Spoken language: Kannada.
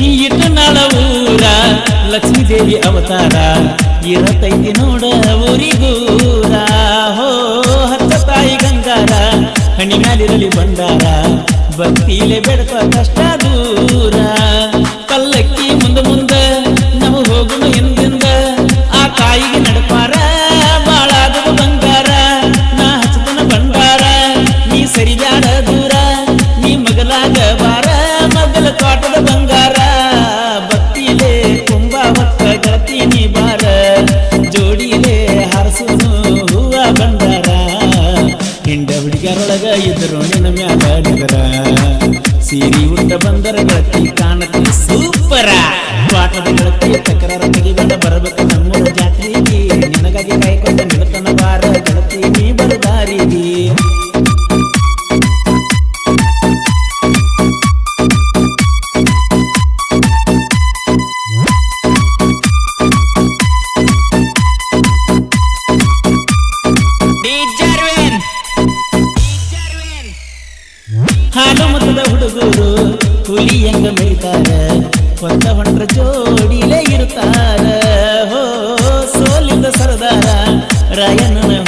ಈ ಇಟ್ಟು ನಳವೂರ ಲಕ್ಷ್ಮೀ ದೇವಿ ಅವತಾರ. ಇರತೈತಿ ನೋಡ ಊರಿಗೂರ. ಹೋ ಹತ್ತ ತಾಯಿ ಗಂಗಾರ ಹಣ್ಣಿ ಮ್ಯಾಲಿರಲಿ ಬಂದಾರ ಭಕ್ತಿಲೆ ಬೆಡಕ ಕಷ್ಟ ದೂರ. ಹುಡುಗರೊಳಗ ಇದ್ರು ನಿನ್ನ ಮ್ಯಾಲ ನಿದ್ರ. ಸೀರಿ ಉಟ್ಟ ಬಂದರ ಗಟ್ಟಿ ಕಾಣತಿ ಹಾಡು ಮತದ ಹುಡುಗರು ಹುಲಿಯಂಗ ಮೇಯ್ತಾರ? ಹೊತ್ತ ಹೊಂಟ್ರ ಜೋಡಿಲೇ ಇರುತ್ತಾರ. ಹೋ ಸೋಲಿಂದ ಸರದಾರ ರಾಯಣ್ಣನ